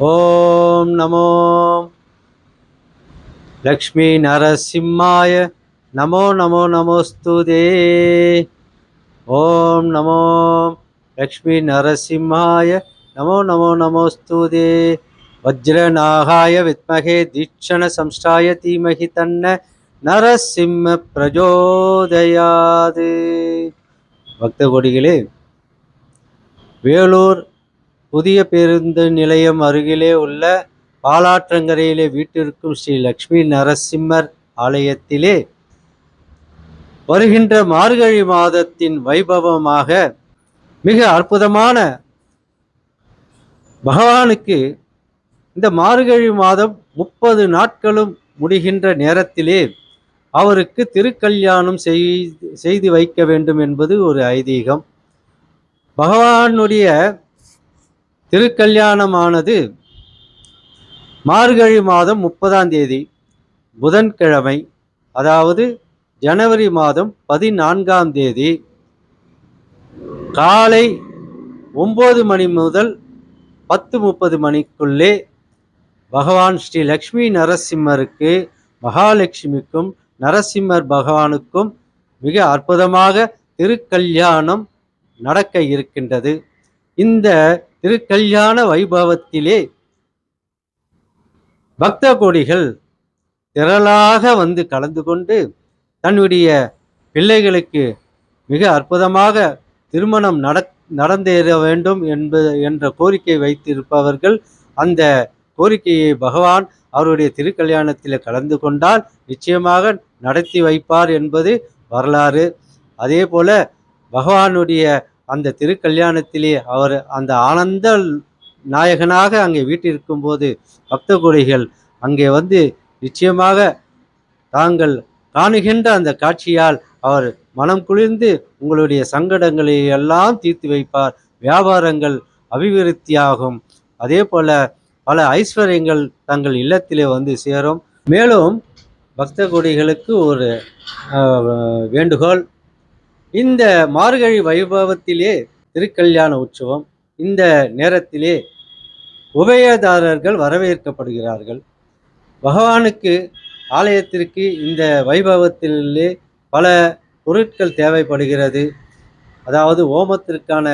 ஓம் நமோ. லக்ஷ்மி நரசிம்மாய நமோ நமோ நமோஸ்துதே. ஓம் நமோ. லக்ஷ்மி நரசிம்மாய நமோ நமோ நமோஸ்துதே. வஜ்ரநாகாய வித்மகே தீட்சண சம்ஸ்டாய தீமகி தன்ன நரசிம்ம பிரஜோதயாது. பக்த கொடிகளே வேலூர் புதிய பேருந்து நிலையம் அருகிலே உள்ள பாலாற்றங்கரையிலே வீட்டிற்கும் ஸ்ரீ லக்ஷ்மி நரசிம்மர் ஆலயத்திலே வருகின்ற மார்கழி மாதத்தின் வைபவமாக மிக அற்புதமான பகவானுக்கு இந்த மார்கழி மாதம் முப்பது நாட்களும் முடிகின்ற நேரத்திலே அவருக்கு திருக்கல்யாணம் செய்து செய்து வைக்க வேண்டும் என்பது ஒரு ஐதீகம். பகவானுடைய திருக்கல்யாணமானது மார்கழி மாதம் முப்பதாம் தேதி புதன்கிழமை அதாவது ஜனவரி மாதம் பதினான்காம் தேதி காலை ஒம்பது மணி முதல் பத்து முப்பது மணிக்குள்ளே பகவான் ஸ்ரீ லக்ஷ்மி நரசிம்மருக்கு மகாலட்சுமிக்கும் நரசிம்மர் பகவானுக்கும் மிக அற்புதமாக திருக்கல்யாணம் நடக்க இருக்கின்றது. இந்த திருக்கல்யாண வைபவத்திலே பக்த கோடிகள் திரளாக வந்து கலந்து கொண்டு தன்னுடைய பிள்ளைகளுக்கு மிக அற்புதமாக திருமணம் நட நடந்தேற வேண்டும் என்பது என்ற கோரிக்கை வைத்திருப்பவர்கள் அந்த கோரிக்கையை பகவான் அவருடைய திருக்கல்யாணத்தில் கலந்து கொண்டால் நிச்சயமாக நடத்தி வைப்பார் என்பது வரலாறு. அதே போல பகவானுடைய அந்த திருக்கல்யாணத்திலே அவர் அந்த ஆனந்த நாயகனாக அங்கே வீட்டிருக்கும் போது பக்த கோடிகள் அங்கே வந்து நிச்சயமாக தாங்கள் காணுகின்ற அந்த காட்சியால் அவர் மனம் குளிர்ந்து உங்களுடைய சங்கடங்களை எல்லாம் தீர்த்து வைப்பார். வியாபாரங்கள் அபிவிருத்தியாகும். அதே போல பல ஐஸ்வர்யங்கள் தங்கள் இல்லத்திலே வந்து சேரும். மேலும் பக்த கோடிகளுக்கு ஒரு வேண்டுகோள் இந்த மார்கழி வைபவத்திலே திருக்கல்யாண உற்சவம் இந்த நேரத்திலே உபயதாரர்கள் வரவேற்கப்படுகிறார்கள். பகவானுக்கு ஆலயத்திற்கு இந்த வைபவத்திலே பல பொருட்கள் தேவைப்படுகிறது. அதாவது ஓமத்திற்கான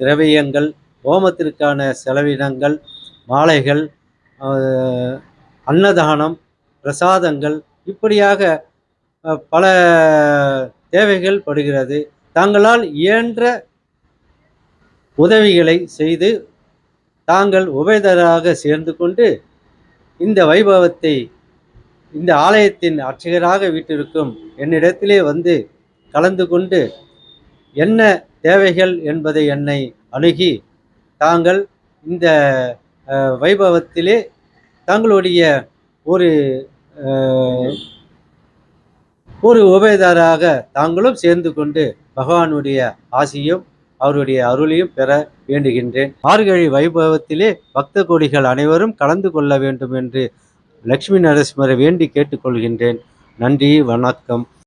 திரவியங்கள் ஓமத்திற்கான செலவினங்கள் மாலைகள் அன்னதானம் பிரசாதங்கள் இப்படியாக பல தேவைகள் படுகிறது. தாங்களால் இயன்ற உதவிகளை செய்து தாங்கள் உபயதராக சேர்ந்து கொண்டு இந்த வைபவத்தை இந்த ஆலயத்தின் அர்ச்சகராக வீட்டிற்கும் என்னிடத்திலே வந்து கலந்து கொண்டு என்ன தேவைகள் என்பதை என்னை அணுகி தாங்கள் இந்த வைபவத்திலே தங்களுடைய ஒரு ஒரு உபயதாராக தாங்களும் சேர்ந்து கொண்டு பகவானுடைய ஆசியும் அவருடைய அருளையும் பெற வேண்டுகின்றேன். மார்கழி வைபவத்திலே பக்த கோடிகள் அனைவரும் கலந்து கொள்ள வேண்டும் என்று லக்ஷ்மி நரசிம்மரை வேண்டி கேட்டுக்கொள்கின்றேன். நன்றி வணக்கம்.